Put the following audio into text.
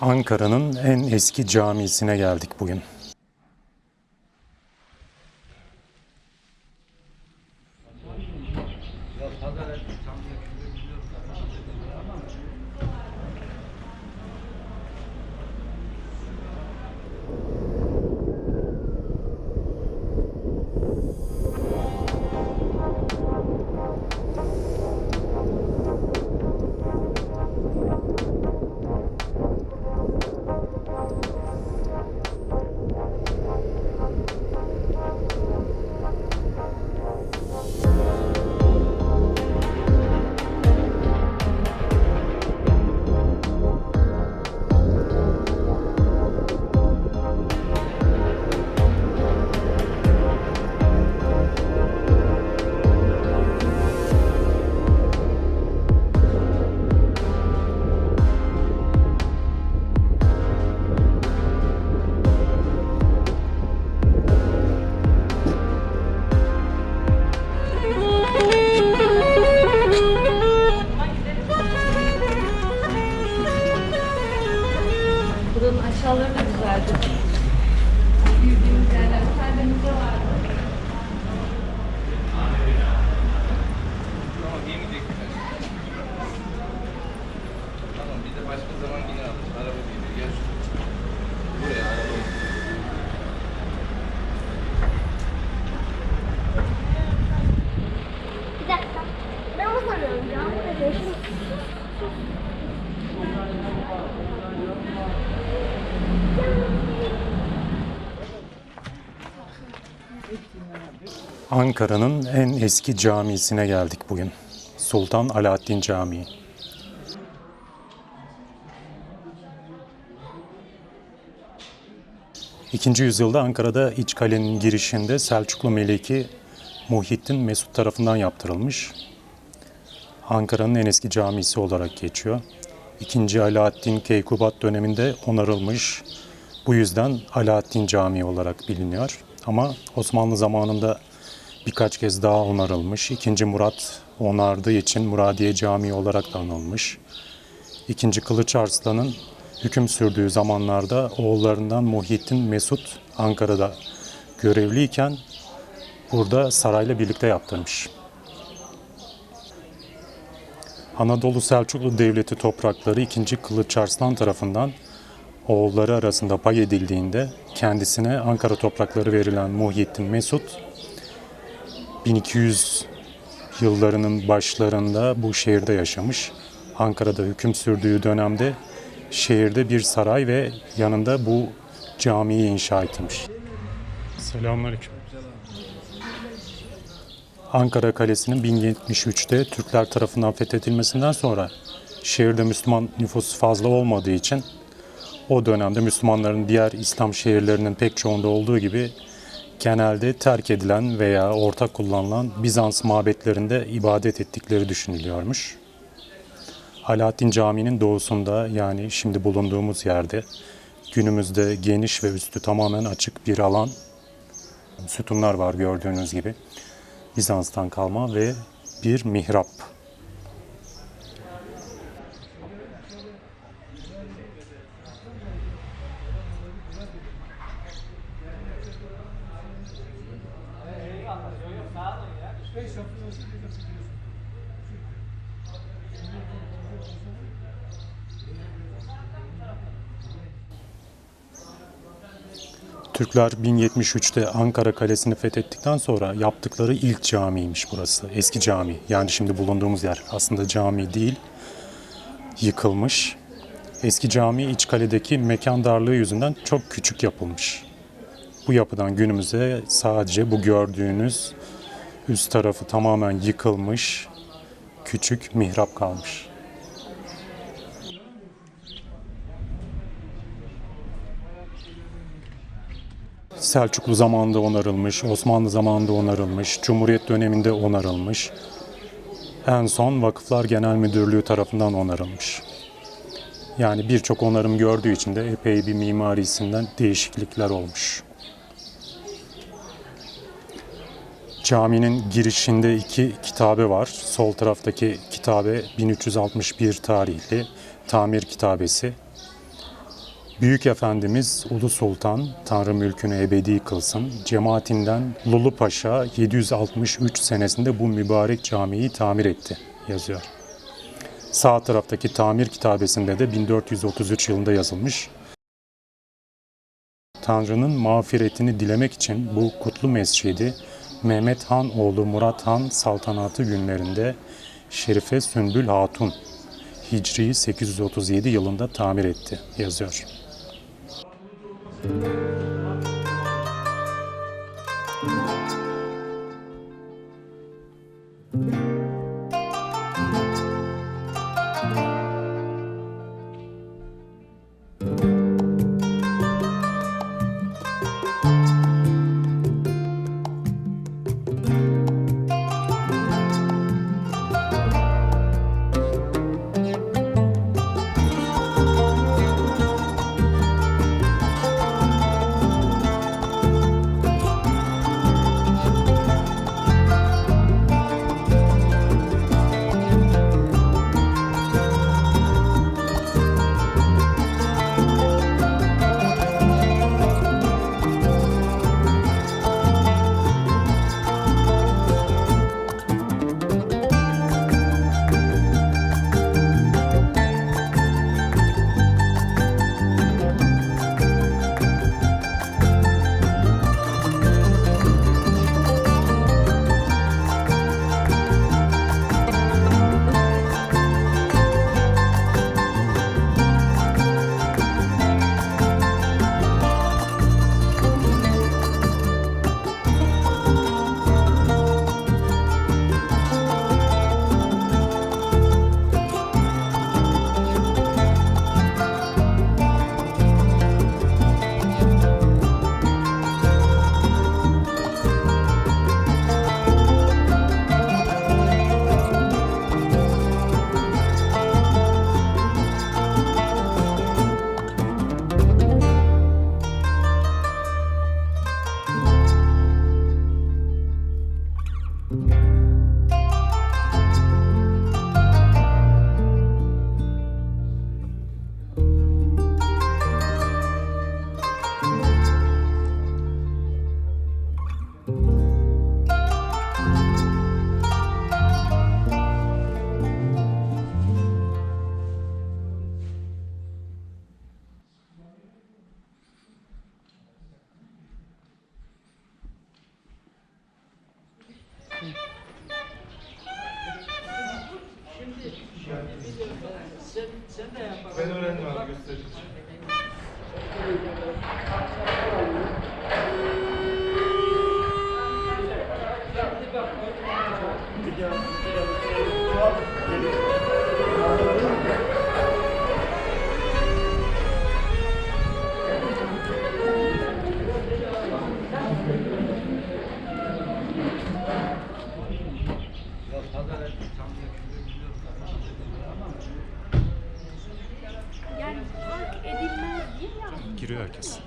Ankara'nın en eski camisine geldik bugün. Ankara'nın en eski camisine geldik bugün. Sultan Alaaddin Camii. İkinci yüzyılda Ankara'da İç Kale'nin girişinde Selçuklu Meleki Muhittin Mesut tarafından yaptırılmış. Ankara'nın en eski camisi olarak geçiyor. İkinci Alaaddin Keykubat döneminde onarılmış. Bu yüzden Alaaddin Camii olarak biliniyor. Ama Osmanlı zamanında birkaç kez daha onarılmış. İkinci Murat onardığı için Muradiye Camii olarak da anılmış. İkinci Kılıç Arslan'ın hüküm sürdüğü zamanlarda oğullarından Muhittin Mesut Ankara'da görevliyken burada sarayla birlikte yaptırmış. Anadolu Selçuklu Devleti toprakları 2. Kılıç Arslan tarafından oğulları arasında pay edildiğinde kendisine Ankara toprakları verilen Muhyiddin Mesut 1200 yıllarının başlarında bu şehirde yaşamış. Ankara'da hüküm sürdüğü dönemde şehirde bir saray ve yanında bu camiyi inşa etmiş. Selamünaleyküm. Ankara Kalesi'nin 1073'te Türkler tarafından fethedilmesinden sonra şehirde Müslüman nüfus fazla olmadığı için o dönemde Müslümanların diğer İslam şehirlerinin pek çoğunda olduğu gibi genelde terk edilen veya ortak kullanılan Bizans mabetlerinde ibadet ettikleri düşünülüyormuş. Alaaddin Camii'nin doğusunda yani şimdi bulunduğumuz yerde günümüzde geniş ve üstü tamamen açık bir alan. Sütunlar var gördüğünüz gibi. Bizans'tan kalma ve bir mihrap. Türkler 1073'te Ankara Kalesi'ni fethettikten sonra yaptıkları ilk camiymiş burası. Eski cami. Yani şimdi bulunduğumuz yer. Aslında cami değil. Yıkılmış. Eski cami iç kaledeki mekan darlığı yüzünden çok küçük yapılmış. Bu yapıdan günümüze sadece bu gördüğünüz üst tarafı tamamen yıkılmış küçük mihrap kalmış. Selçuklu zamanında onarılmış, Osmanlı zamanında onarılmış, Cumhuriyet döneminde onarılmış. En son Vakıflar Genel Müdürlüğü tarafından onarılmış. Yani birçok onarım gördüğü için de epey bir mimarisinden değişiklikler olmuş. Caminin girişinde iki kitabe var. Sol taraftaki kitabe 1361 tarihli tamir kitabesi. Büyük Efendimiz Ulu Sultan, Tanrı mülkünü ebedi kılsın, cemaatinden Lulu Paşa 763 senesinde bu mübarek camiyi tamir etti yazıyor. Sağ taraftaki tamir kitabesinde de 1433 yılında yazılmış. Tanrı'nın mağfiretini dilemek için bu kutlu mescidi Mehmet Han oğlu Murat Han saltanatı günlerinde Şerife Sümbül Hatun Hicri 837 yılında tamir etti yazıyor. Müzik 35. Giriyor herkes.